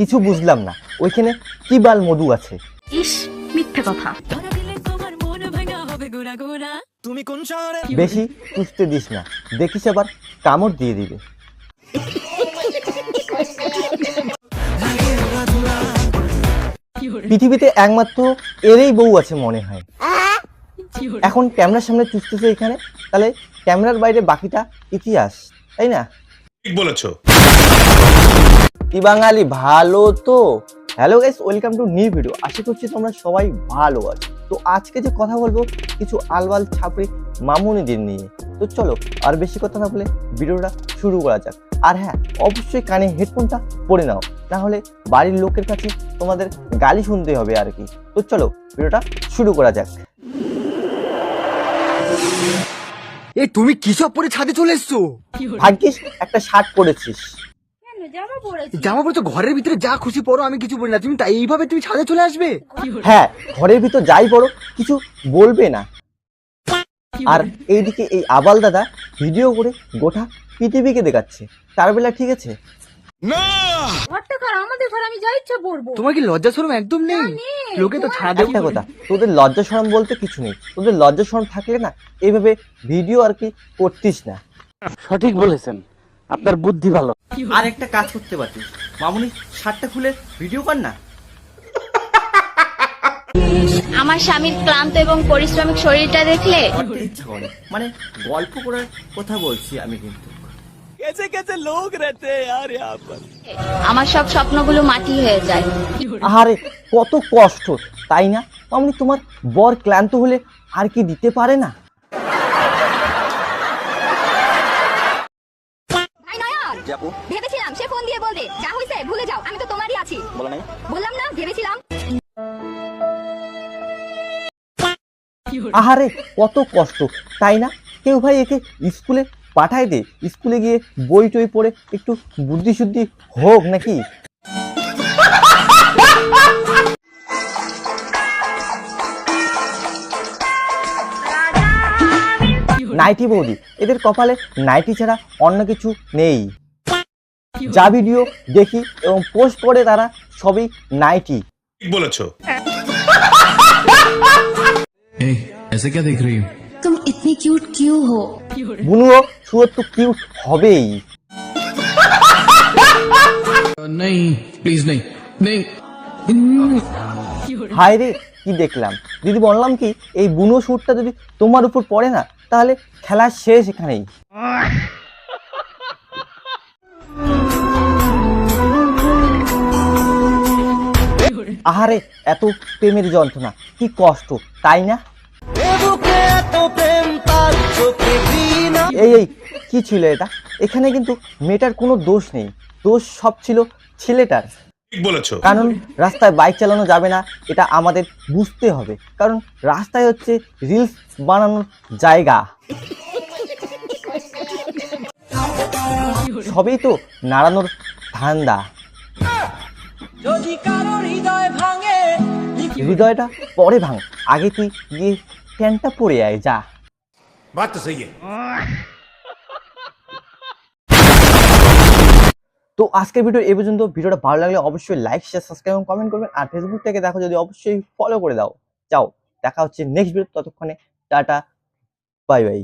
কিছু বুঝলাম না। ওইখানে কি বাল মধু আছে? ইস মিথ্যে কথা। তুমি কোন শহরে? বেশি চুষতে দিস না। দেখিস আবার কামড় দিয়ে দিবে। পৃথিবীতে একমাত্র এরই বউ আছে মনে হয়। এখন ক্যামেরার সামনে চুষতেছে এখানে তাহলে ক্যামেরার বাইরে বাকিটা ইতিহাস। তাই না? ঠিক বলেছ। কি বাঙালি? ভালো তো। Hello guys welcome to new video আশা করছি তোমরা সবাই ভালো আছো। তো আজকে যে কথা বলব কিছু আলবাল ছাপড়ি মামুনিদের নিয়ে। তো চলো আর বেশি কথা না বলে ভিডিওটা শুরু করা যাক। আর হ্যাঁ অবশ্যই কানে হেডফোনটা পরে নাও। না হলে বাড়ির লোকের কাছে তোমাদের গালি শুনতে হবে আর কি। তো চলো ভিডিওটা শুরু করা যাক। এই তুমি কি সব পরে ছাদে চলে এসছো? ভাগ্যিস একটা শার্ট পরেছিস। জামা পরে তো ঘরের ভিতরে যা খুশি পরো আমি কিছু বলি না। তুমি তাই এইভাবে তুমি ছাদে চলে আসবে? হ্যাঁ ঘরের ভিতর যাই পড়ো কিছু বলবে না। আর এইদিকে এই আবাল দাদা ভিডিও করে গোটা পৃথিবীকে দেখাচ্ছে। তার বেলা ঠিক আছে? ঘরটা আমাদের ঘর আমি যা ইচ্ছা পড়ব তোমার কি লজ্জা শরম একদম নেই? লোকে তো ছাদে একটা কথা। তোদের লজ্জা শরম বলতে কিছু নেই। তোদের লজ্জা শরম থাকলে না এইভাবে ভিডিও আর কি করতিস না। সঠিক বলেছেন। আপনার বুদ্ধি ভালো। আর একটা কাজ করতে পারতিস মামুনি শার্টটা খুলে ভিডিও কর না। আমার স্বামীর ক্লান্ত এবং পরিশ্রমিক শরীরটা দেখলে? ইচ্ছা করে মানে গল্প করার কথা বলছি আমি কিন্তু। कैसे कैसे लोग रहते हैं यार यहाँ पर আমার সব স্বপ্নগুলো মাটি হয়ে যায় আহারে কত কষ্ট তাই না মামুনি তোমার বর ক্লান্ত হলে আর কি দিতে পারে না ভাই নয়ন ভেবেছিলাম সে ফোন দিয়ে বলবে যা হইছে ভুলে যাও আমি তো তোমারই আছি বললাম না ভেবেছিলাম আহারে কত কষ্ট তাই না কেউ ভাই একে স্কুলে পাঠায় দে স্কুলে গিয়ে বই টই পড়ে একটু বুদ্ধি শুদ্ধি হোক নাকি নাইটি বৌদি এদের কপালে নাইটি ছাড়া অন্য কিছু নেই যা ভিডিও দেখি এবং পোস্ট করে তারা সবই নাইটি ঠিক বলেছো ए, ऐसे क्या देख रही हो तुम इतनी क्यूट क्यों हो বুনুও সুরত তো কিউট হবেই नहीं प्लीज नहीं नहीं হায় রে কি দেখলাম দিদি বললাম কি এই বুনো সুরটা যদি তোমার উপর পড়ে না তাহলে খেলা শেষ এখানেই আহারে এত প্রেমের যন্ত্রণা কি কষ্ট তাই না এই এই কি ছিল এটা? এখানে কিন্তু মেয়েটার কোনো দোষ নেই। দোষ সব ছিল ছেলেটার। ঠিক বলেছ। কারণ রাস্তায় বাইক চালানো যাবে না এটা আমাদের বুঝতে হবে। কারণ রাস্তায় হচ্ছে রিলস বানানোর জায়গা। সবই তো নাড়ানোর ধান্দা। হৃদয়টা পরে ভাঙ। আগে তুই গিয়ে প্যান্টটা পরে আয় যা। বাত তো है। তো আজকের ভিডিও এই পর্যন্ত। ভিডিওটা ভালো লাগলে অবশ্যই লাইক শেয়ার সাবস্ক্রাইব এবং কমেন্ট করবেন। আর ফেসবুক থেকে দেখো যদি অবশ্যই ফলো করে দাও। যাও, দেখা হচ্ছে নেক্সট ভিডিও ততক্ষণে টাটা বাই বাই